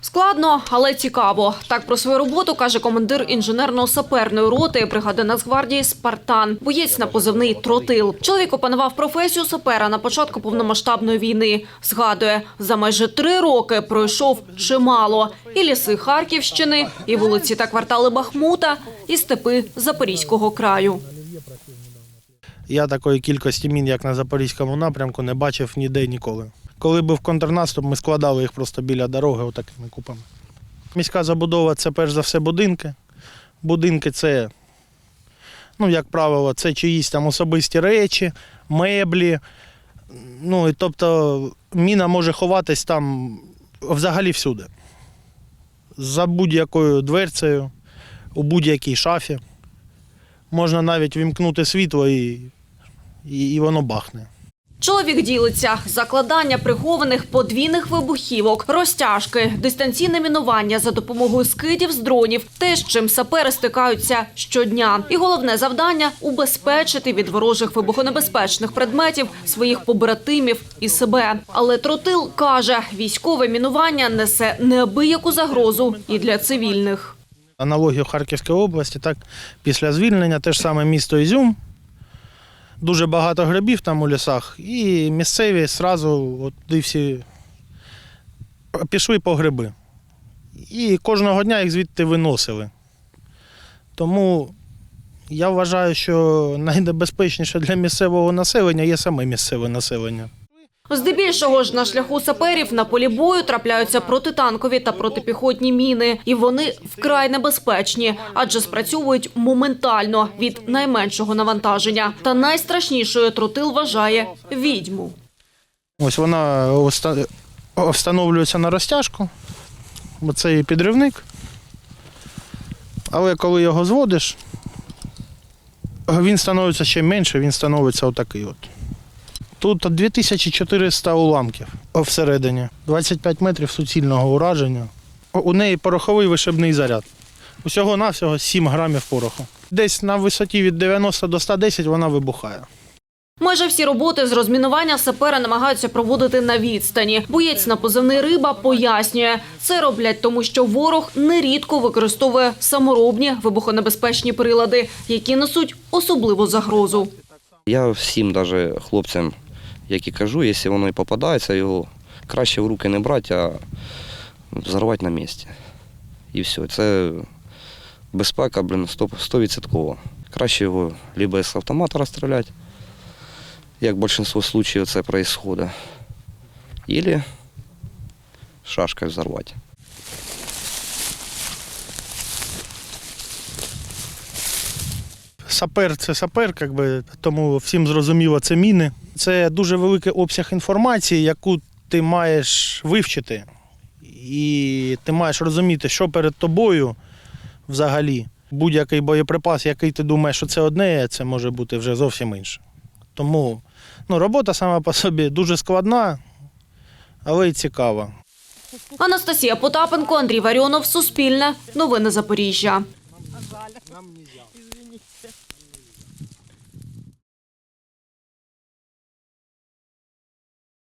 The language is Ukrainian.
Складно, але цікаво. Так про свою роботу каже командир інженерно-саперної роти бригади Нацгвардії Спартан. Боєць на позивний Тротил. Чоловік опанував професію сапера на початку повномасштабної війни. Згадує, за майже три роки пройшов чимало. І ліси Харківщини, і вулиці та квартали Бахмута, і степи Запорізького краю. Я такої кількості мін, як на запорізькому напрямку, не бачив ніде ніколи. Коли був контрнаступ, ми складали їх просто біля дороги отакими купами. Міська забудова це перш за все будинки. Будинки це, ну, як правило, це чиїсь там особисті речі, меблі. Ну, і тобто міна може ховатись там взагалі всюди. За будь-якою дверцею, у будь-якій шафі. Можна навіть вімкнути світло і, і, і воно бахне. Чоловік ділиться закладання прихованих подвійних вибухівок, розтяжки, дистанційне мінування за допомогою скидів з дронів, те, з чим сапери стикаються щодня. І головне завдання убезпечити від ворожих вибухонебезпечних предметів своїх побратимів і себе. Але тротил каже, військове мінування несе неабияку загрозу і для цивільних. Аналогію Харківської області, так, після звільнення те ж саме місто Ізюм. Дуже багато грибів там у лісах, і місцеві одразу от, всі пішли по гриби. І кожного дня їх звідти виносили. Тому я вважаю, що найнебезпечніше для місцевого населення є саме місцеве населення. Здебільшого ж на шляху саперів на полі бою трапляються протитанкові та протипіхотні міни, і вони вкрай небезпечні, адже спрацьовують моментально від найменшого навантаження. Та найстрашнішою тротил вважає відьму. Ось вона встановлюється на розтяжку, бо це її підривник. Але коли його зводиш, він становиться ще менше, він становиться отакий от. Тут 2400 уламків всередині, 25 метрів суцільного ураження. У неї пороховий вишибний заряд. Усього навсього 7 грамів пороху. Десь на висоті від 90 до 110 вона вибухає. Майже всі роботи з розмінування сапери намагаються проводити на відстані. Боєць на позивний риба пояснює, це роблять тому, що ворог нерідко використовує саморобні вибухонебезпечні прилади, які несуть особливу загрозу. Я всім даже хлопцям, які кажу, якщо воно і попадається, його краще в руки не брати, а взорвати на місці. І все. Це безпека, блін, 100%. Краще його либо з автомата розстріляти, як в більшості случаїв це відбувається, або шашкою взорвати. Сапер це сапер, як би, тому всім зрозуміло, це міни. Це дуже великий обсяг інформації, яку ти маєш вивчити. І ти маєш розуміти, що перед тобою взагалі. Будь-який боєприпас, який ти думаєш, що це одне, це може бути вже зовсім інше. Тому ну, робота сама по собі дуже складна, але й цікава. Анастасія Потапенко, Андрій Варіонов, Суспільне, Новини Запоріжжя. Нам нельзя. Извините.